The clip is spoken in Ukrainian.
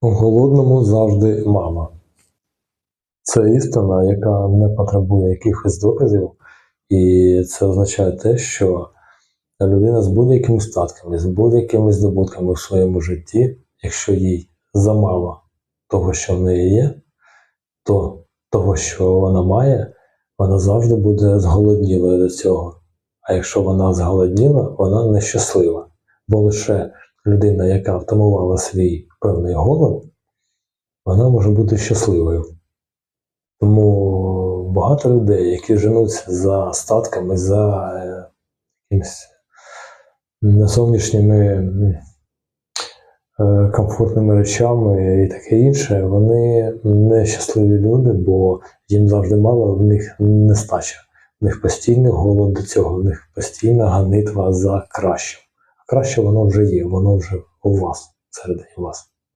Голодному завжди мама. Це істина, яка не потребує якихось доказів, і це означає те, що людина з будь-якими статками, з будь-якими здобутками в своєму житті, якщо їй замало того, що в неї є, то того, що вона має, вона завжди буде зголоднілою до цього. А якщо вона зголодніла, вона нещаслива. Бо лише людина, яка втамувала свій певний голод, вона може бути щасливою. Тому багато людей, які женуться за статками, за е, якимись зовнішніми е, комфортними речами і таке інше, вони не щасливі люди, бо їм завжди мало, в них нестача. В них постійний голод до цього, в них постійна ганитва за кращим. А краще воно вже є, воно вже у вас, всередині вас.